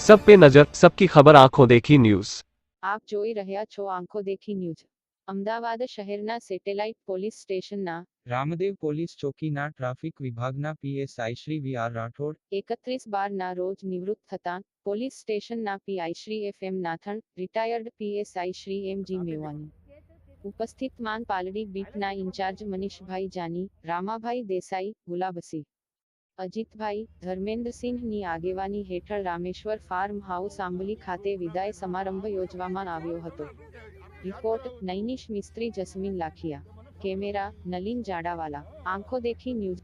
सब पे नजर सबकी खबर आंखों देखी न्यूज આપ જોઈ રહ્યા છો આંખો દેખી ન્યૂઝ અમદાવાદ શહેરના સેટેલાઇટ પોલીસ સ્ટેશનના રામદેવ પોલીસ ચોકીના ટ્રાફિક વિભાગના PSI Shri V R Rathod એકત્રીસ બારના રોજ નિવૃત્ત થતાં પોલીસ સ્ટેશનના PI Shri F M Nathan retired PSI Shri M G Mevani ઉપસ્થિત માન પાલડી બીટના ઇન્ચાર્જ મનીષભાઈ જાની રામાભાઈ દેસાઈ ગુલાબસી અજીતભાઈ ધર્મેન્દ્રસિંહની આગેવાની હેઠળ રામેશ્વર ફાર્મ હાઉસ આંબલી ખાતે વિદાય સમારંભ યોજવામાં આવ્યો હતો. report Nainish Mistry Jasmin Lakhiya camera Nalin Jadawala Aankhon Dekhi news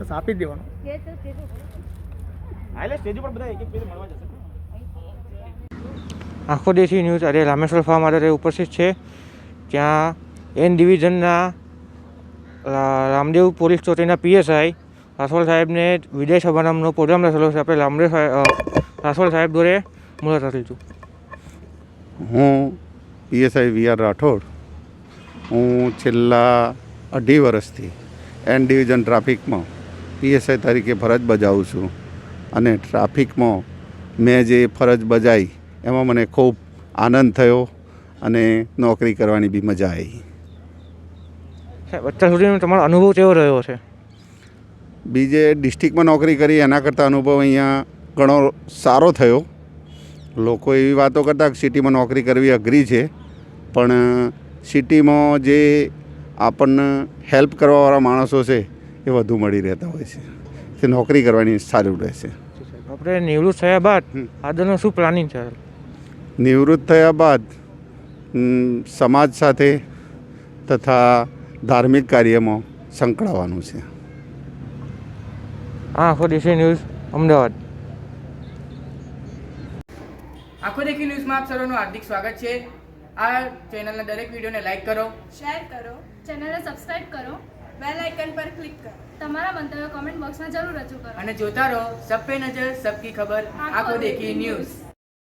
બસ આપી જ દેવાનું આખો દેશી ન્યૂઝ અરે રામેશ્વર ફાર્મ આધારે ઉપસ્થિત છે. ત્યાં એન ડિવિઝનના રામદેવ પોલીસ ચોકીના પીએસઆઈ રાસોલ સાહેબને વિજય સમારંભનો પ્રોગ્રામ રચેલો છે. આપણે રામદેવ અ, સાહેબ દોરે મુલાકાત લીધું. હું પીએસઆઈ વી આર રાઠોડ. હું છેલ્લા અઢી વર્ષથી એન ડિવિઝન ટ્રાફિકમાં પીએસઆઈ તરીકે ફરજ બજાવું છું. અને ટ્રાફિકમાં મેં જે ફરજ બજાવી એમાં મને ખૂબ આનંદ થયો અને નોકરી કરવાની બી મજા આવી. અત્યાર સુધીનો તમારો અનુભવ કેવો રહ્યો છે? બીજે ડિસ્ટ્રિક્ટમાં નોકરી કરી એના કરતાં અનુભવ અહીંયા ઘણો સારો થયો. લોકો એવી વાતો કરતા કે સિટીમાં નોકરી કરવી અઘરી છે પણ સિટીમાં જે આપણને હેલ્પ કરવાવાળા માણસો છે એ વધુ મળી રહેતા હોય છે. તે નોકરી કરવાની સારું રહેશે. આપણે નિવૃત્ત થયા બાદ. આગળનું શું પ્લાનિંગ છે? નિવૃત્ત થયા બાદ સમાજ સાથે તથા ધાર્મિક કાર્યમાં સંકળાવાનું છે. આ આખો દેશી ન્યૂઝ અમદાવાદ. આખો દેખી ન્યૂઝમાં આપ સર્વનું હાર્દિક સ્વાગત છે. આ ચેનલના દરેક વિડીયોને લાઈક કરો. શેર કરો. ચેનલને સબસ્ક્રાઇબ કરો. બેલ આઇકન પર ક્લિક કરો. તમારા મંતવ્યો કોમેન્ટ બોક્સમાં જરૂર રજૂ કરો. અને જોતા રહો સબ પે નજર સબકી ખબર. આખો દેખી ન્યૂઝ.